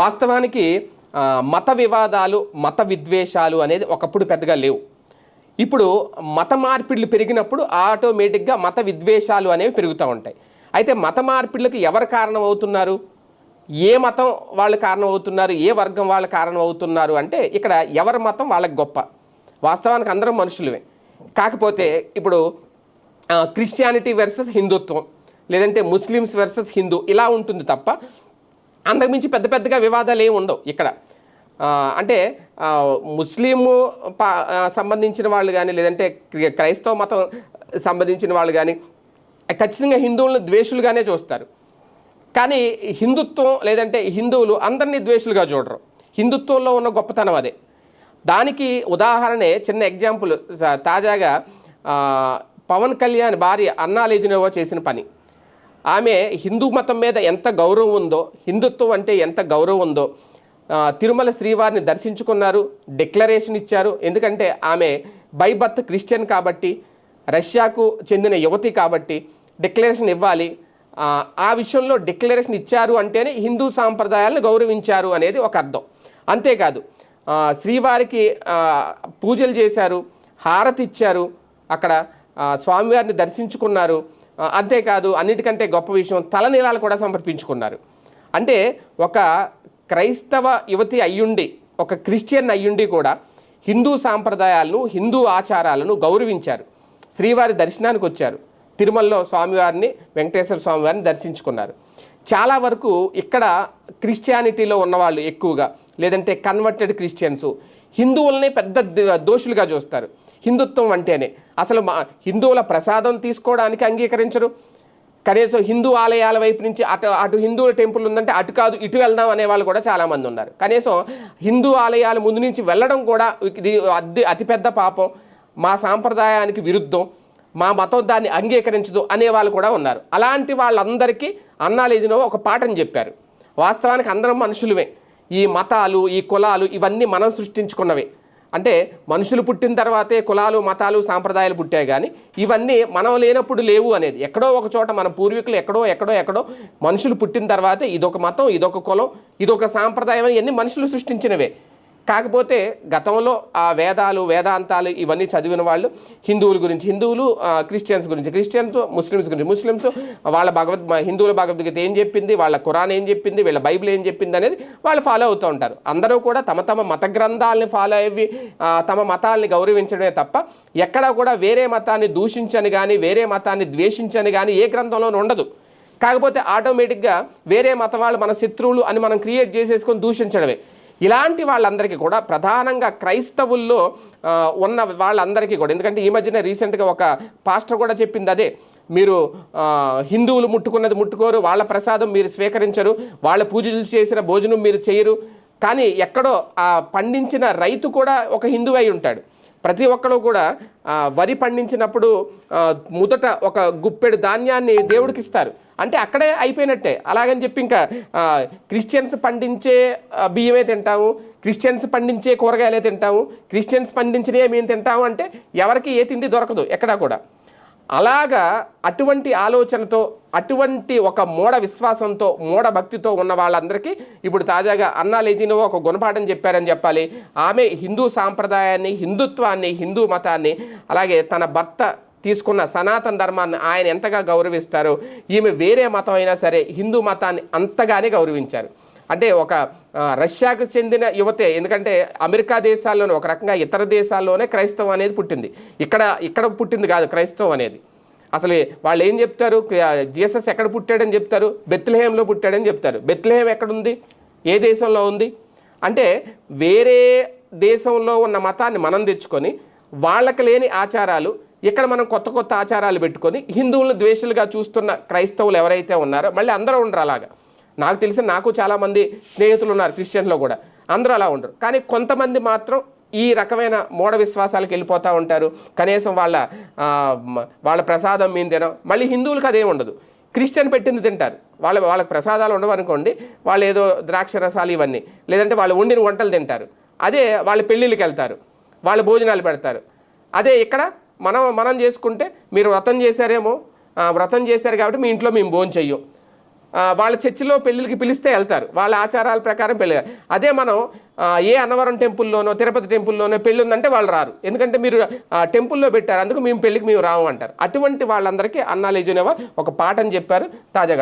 వాస్తవానికి మత వివాదాలు మత విద్వేషాలు అనేది ఒకప్పుడు పెద్దగా లేవు. ఇప్పుడు మత మార్పిడులు పెరిగినప్పుడు ఆటోమేటిక్గా మత విద్వేషాలు అనేవి పెరుగుతూ ఉంటాయి. అయితే మత మార్పిడులకు ఎవరు కారణం అవుతున్నారు ఏ మతం వాళ్ళు కారణం అవుతున్నారు ఏ వర్గం వాళ్ళు కారణం అవుతున్నారు అంటే ఇక్కడ ఎవరి మతం వాళ్ళకి గొప్ప. వాస్తవానికి అందరం మనుషులమే. కాకపోతే ఇప్పుడు క్రిస్టియానిటీ వర్సెస్ హిందుత్వం లేదంటే ముస్లిమ్స్ వర్సెస్ హిందూ ఇలా ఉంటుంది తప్ప అంతకుమించి పెద్ద పెద్దగా వివాదాలు ఏమి ఉండవు ఇక్కడ. అంటే ముస్లిము పా- సంబంధించిన వాళ్ళు కానీ లేదంటే క్రి- క్రైస్తవ మతం సంబంధించిన వాళ్ళు కానీ ఖచ్చితంగా హిందువులను ద్వేషులుగానే చూస్తారు. కానీ హిందుత్వం లేదంటే హిందువులు అందరినీ ద్వేషులుగా చూడరు. హిందుత్వంలో ఉన్న గొప్పతనం అదే. దానికి ఉదాహరణే చిన్న ఎగ్జాంపుల్ తాజాగా పవన్ కళ్యాణ్ భార్య అన్నా లేజినోవా చేసిన పని. ఆమె హిందూ మతం మీద ఎంత గౌరవం ఉందో హిందుత్వం అంటే ఎంత గౌరవం ఉందో తిరుమల శ్రీవారిని దర్శించుకున్నారు డిక్లరేషన్ ఇచ్చారు. ఎందుకంటే ఆమె బై క్రిస్టియన్ కాబట్టి రష్యాకు చెందిన యువతి కాబట్టి డిక్లరేషన్ ఇవ్వాలి. ఆ, విషయంలో డిక్లరేషన్ ఇచ్చారు అంటేనే హిందూ సాంప్రదాయాలను గౌరవించారు అనేది ఒక అర్థం. అంతేకాదు శ్రీవారికి పూజలు చేశారు హారతి ఇచ్చారు అక్కడ స్వామివారిని దర్శించుకున్నారు. అంతేకాదు అన్నిటికంటే గొప్ప విషయం తలనీలాలు కూడా సమర్పించుకున్నారు. అంటే ఒక క్రైస్తవ యువతి అయ్యుండి ఒక క్రిస్టియన్ అయ్యుండి కూడా హిందూ సాంప్రదాయాలను హిందూ ఆచారాలను గౌరవించారు. శ్రీవారి దర్శనానికి వచ్చారు. తిరుమలలో స్వామివారిని వెంకటేశ్వర స్వామివారిని దర్శించుకున్నారు. చాలా వరకు ఇక్కడ క్రిస్టియానిటీలో ఉన్నవాళ్ళు ఎక్కువగా లేదంటే కన్వర్టెడ్ క్రిస్టియన్స్ హిందువుల్ని పెద్ద దోషులుగా చూస్తారు. హిందుత్వం అంటేనే. అసలు మా హిందువుల ప్రసాదం తీసుకోవడానికి అంగీకరించరు. కనీసం హిందూ ఆలయాల వైపు నుంచి అటు అటు హిందువుల టెంపుల్ ఉందంటే అటు కాదు ఇటు వెళ్దాం అనే వాళ్ళు కూడా చాలామంది ఉన్నారు. కనీసం హిందూ ఆలయాల ముందు నుంచి వెళ్ళడం కూడా ఇది అతి అతిపెద్ద పాపం. మా సాంప్రదాయానికి విరుద్ధం. మా మతం దాన్ని అంగీకరించదు అనే వాళ్ళు కూడా ఉన్నారు. అలాంటి వాళ్ళందరికీ అన్నాలేజినో ఒక పాఠం చెప్పారు. వాస్తవానికి అందరం మనుషులమే ఈ మతాలు ఈ కులాలు ఇవన్నీ మనం సృష్టించుకున్నవే. అంటే మనుషులు పుట్టిన తర్వాతే కులాలు మతాలు సాంప్రదాయాలు పుట్టాయి కానీ ఇవన్నీ మనం లేనప్పుడు లేవు అనేది. ఎక్కడో ఒక చోట మన పూర్వీకులు ఎక్కడో ఎక్కడో ఎక్కడో మనుషులు పుట్టిన తర్వాతే ఇదొక మతం ఇదొక కులం ఇదొక సాంప్రదాయం అని ఇవన్నీ మనుషులు సృష్టించినవే. కాకపోతే గతంలో ఆ వేదాలు వేదాంతాలు ఇవన్నీ చదివిన వాళ్ళు హిందువుల గురించి హిందువులు క్రిస్టియన్స్ గురించి క్రిస్టియన్స్ ముస్లిమ్స్ గురించి ముస్లిమ్స్ వాళ్ళ భగవద్ హిందువుల భగవద్గీత ఏం చెప్పింది వాళ్ళ ఖురాన్ ఏం చెప్పింది వీళ్ళ బైబిల్ ఏం చెప్పింది అనేది వాళ్ళు ఫాలో అవుతూ ఉంటారు. అందరూ కూడా తమ తమ మత గ్రంథాలని ఫాలో అయ్యి తమ మతాల్ని గౌరవించడమే తప్ప ఎక్కడా కూడా వేరే మతాన్ని దూషించని కానీ వేరే మతాన్ని ద్వేషించని కానీ ఏ గ్రంథంలోనూ ఉండదు. కాకపోతే ఆటోమేటిక్గా వేరే మతం వాళ్ళు మన శత్రువులు అని మనం క్రియేట్ చేసేసుకొని దూషించడమే. ఇలాంటి వాళ్ళందరికీ కూడా ప్రధానంగా క్రైస్తవుల్లో ఉన్న వాళ్ళందరికీ కూడా. ఎందుకంటే ఈ మధ్యన రీసెంట్గా ఒక పాస్టర్ కూడా చెప్పింది అదే మీరు హిందువులు ముట్టుకున్నది ముట్టుకోరు వాళ్ళ ప్రసాదం మీరు స్వీకరించరు వాళ్ళ పూజలు చేసిన భోజనం మీరు చేయరు. కానీ ఎక్కడో ఆ పండించిన రైతు కూడా ఒక హిందువు అయి ఉంటాడు. ప్రతి ఒక్కరు కూడా వరి పండించినప్పుడు మొదట ఒక గుప్పెడు ధాన్యాన్ని దేవుడికి ఇస్తారు. అంటే అక్కడే అయిపోయినట్టే. అలాగని చెప్పి ఇంకా క్రిస్టియన్స్ పండించే బియ్యమే తింటాము క్రిస్టియన్స్ పండించే కూరగాయలే తింటాము క్రిస్టియన్స్ పండించినవే మేము తింటాము అంటే ఎవరికి ఏ తిండి దొరకదు ఎక్కడా కూడా. అలాగా అటువంటి ఆలోచనతో అటువంటి ఒక మూఢ విశ్వాసంతో మూఢ భక్తితో ఉన్న వాళ్ళందరికీ ఇప్పుడు తాజాగా అన్నా లేజినో ఒక గుణపాఠం చెప్పారని చెప్పాలి. ఆమె హిందూ సాంప్రదాయాన్ని హిందుత్వాన్ని హిందూ మతాన్ని అలాగే తన భర్త తీసుకున్న సనాతన ధర్మాన్ని ఆయన ఎంతగా గౌరవిస్తారో? ఈమె వేరే మతం అయినా సరే హిందూ మతాన్ని అంతగానే గౌరవించారు. అంటే ఒక రష్యాకు చెందిన యువతే ఎందుకంటే అమెరికా దేశాల్లోనే ఒక రకంగా ఇతర దేశాల్లోనే క్రైస్తవం అనేది పుట్టింది. ఇక్కడ ఇక్కడ పుట్టింది కాదు క్రైస్తవం అనేది. అసలు వాళ్ళు ఏం చెప్తారు? జీసస్ ఎక్కడ పుట్టాడని చెప్తారు? బెత్లహేంలో పుట్టాడని చెప్తారు. బెత్లహేం ఎక్కడుంది? ఏ దేశంలో ఉంది? అంటే వేరే దేశంలో ఉన్న మతాన్ని మనం తెచ్చుకొని వాళ్ళకి లేని ఆచారాలు ఇక్కడ మనం కొత్త కొత్త ఆచారాలు పెట్టుకొని హిందువులను ద్వేషులుగా చూస్తున్న క్రైస్తవులు ఎవరైతే ఉన్నారో మళ్ళీ అందరూ ఉండరు అలాగా. నాకు తెలిసి నాకు చాలామంది స్నేహితులు ఉన్నారు క్రిస్టియన్లో కూడా. అందరూ అలా ఉండరు. కానీ కొంతమంది మాత్రం ఈ రకమైన మూఢ విశ్వాసాలకు వెళ్ళిపోతూ ఉంటారు. కనీసం వాళ్ళ వాళ్ళ ప్రసాదం మీద తినం మళ్ళీ హిందువులకు అదేం ఉండదు. క్రిస్టియన్ పెట్టింది తింటారు. వాళ్ళ వాళ్ళకి ప్రసాదాలు ఉండవు అనుకోండి. వాళ్ళు ఏదో ద్రాక్ష రసాలు ఇవన్నీ. లేదంటే వాళ్ళు వండిన వంటలు తింటారు. అదే వాళ్ళ పెళ్ళిళ్ళకి వెళ్తారు. వాళ్ళ భోజనాలు పెడతారు. అదే ఇక్కడ మనం మనం చేసుకుంటే మీరు వ్రతం చేశారేమో వ్రతం చేశారు కాబట్టి మీ ఇంట్లో మేము భోజనం చెయ్యం. వాళ్ళ చర్చిలో పెళ్ళిళ్ళకి పిలిస్తే వెళ్తారు. వాళ్ళ ఆచారాల ప్రకారం పెళ్ళి అదే మనం ఏ అన్నవరం టెంపుల్లోనో తిరుపతి టెంపుల్లోనో పెళ్ళి ఉందంటే వాళ్ళు రారు. ఎందుకంటే మీరు టెంపుల్లో పెట్టారు. అందుకు మేము పెళ్ళికి మేము రాము అంటారు. అటువంటి వాళ్ళందరికీ అన్నా లేజునేవా ఒక పాఠం చెప్పారు తాజా